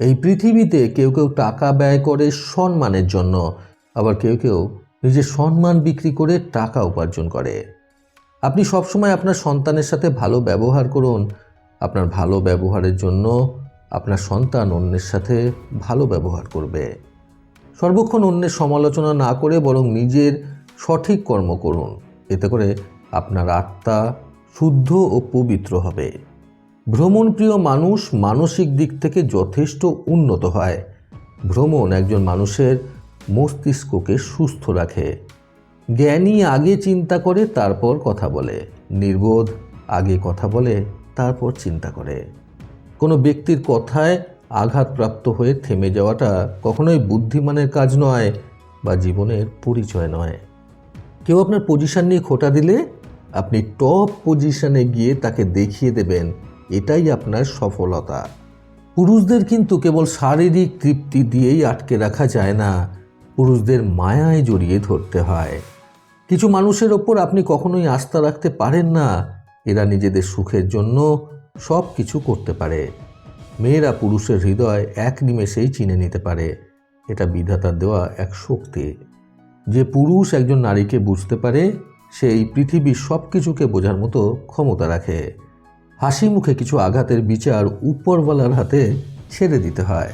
এই পৃথিবীতে কেউ কেউ টাকা ব্যয় করে সম্মানের জন্য, আবার কেউ কেউ নিজের সম্মান বিক্রি করে টাকা উপার্জন করে। আপনি সবসময় আপনার সন্তানের সাথে ভালো ব্যবহার করুন। আপনার ভালো ব্যবহারের জন্য আপনার সন্তান অন্যের সাথে ভালো ব্যবহার করবে। সর্বক্ষণ অন্যের সমালোচনা না করে বরং নিজের সঠিক কর্ম করুন। এতে করে আপনার আত্মা শুদ্ধ ও পবিত্র হবে। ভ্রমণপ্রিয় মানুষ মানসিক দিক থেকে যথেষ্ট উন্নত হয়। ভ্রমণ একজন মানুষের মস্তিষ্ককে সুস্থ রাখে। জ্ঞানী আগে চিন্তা করে, তারপর কথা বলে। নির্বোধ আগে কথা বলে, তারপর চিন্তা করে। কোনো ব্যক্তির কথায় আঘাতপ্রাপ্ত হয়ে থেমে যাওয়াটা কখনোই বুদ্ধিমানের কাজ নয় বা জীবনের পরিচয় নয়। কেউ আপনার পজিশান নিয়ে খোটা দিলে, আপনি টপ পজিশানে গিয়ে তাকে দেখিয়ে দেবেন। এটাই আপনার সফলতা। পুরুষদের কিন্তু কেবল শারীরিক তৃপ্তি দিয়েই আটকে রাখা যায় না, পুরুষদের মায়ায় জড়িয়ে ধরতে হয়। কিছু মানুষের ওপর আপনি কখনোই আস্থা রাখতে পারেন না, এরা নিজেদের সুখের জন্য সব কিছু করতে পারে। মেয়েরা পুরুষের হৃদয় এক নিমেষেই চিনে নিতে পারে, এটা বিধাতার দেওয়া এক শক্তি। যে পুরুষ একজন নারীকে বুঝতে পারে, সে এই পৃথিবীর সব কিছুকে বোঝার মতো ক্ষমতা রাখে। হাসি মুখে কিছু আঘাতের বিচার উপরওয়ালার হাতে ছেড়ে দিতে হয়।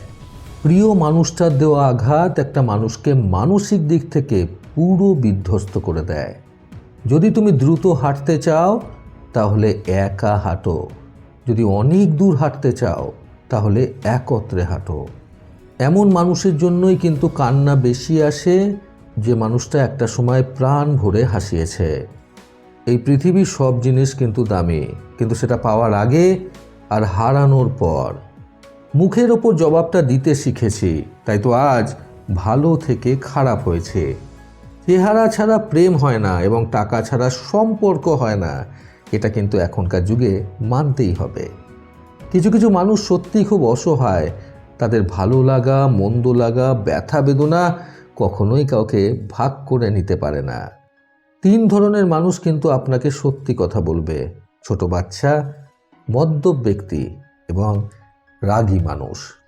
প্রিয় মানুষটার দেওয়া আঘাত একটা মানুষকে মানসিক দিক থেকে পুরো বিধ্বস্ত করে দেয়। যদি তুমি দ্রুত হাঁটতে চাও, তাহলে একা হাঁটো। যদি অনেক দূর হাঁটতে চাও, তাহলে একত্রে হাঁটো। এমন মানুষের জন্যই কিন্তু কান্না বেশি আসে, যে মানুষটা একটা সময় প্রাণ ভরে হাসিয়েছে। এই পৃথিবীর সব জিনিস কিন্তু দামি, কিন্তু সেটা পাওয়ার আগে আর হারানোর পর। মুখের ওপর জবাবটা দিতে শিখেছি, তাই তো আজ ভালো থেকে খারাপ হয়েছে। চেহারা ছাড়া প্রেম হয় না এবং টাকা ছাড়া সম্পর্ক হয় না, এটা কিন্তু এখনকার যুগে মানতেই হবে। কিছু কিছু মানুষ সত্যিই খুব অসহায়, তাদের ভালো লাগা, মন্দ লাগা, ব্যথা বেদনা কখনোই কাউকে ভাগ করে নিতে পারে না। তিন ধরনের মানুষ কিন্তু আপনাকে সত্যি কথা বলবে। ছোট বাচ্চা, মদ্যপ ব্যক্তি এবং রাগী মানুষ।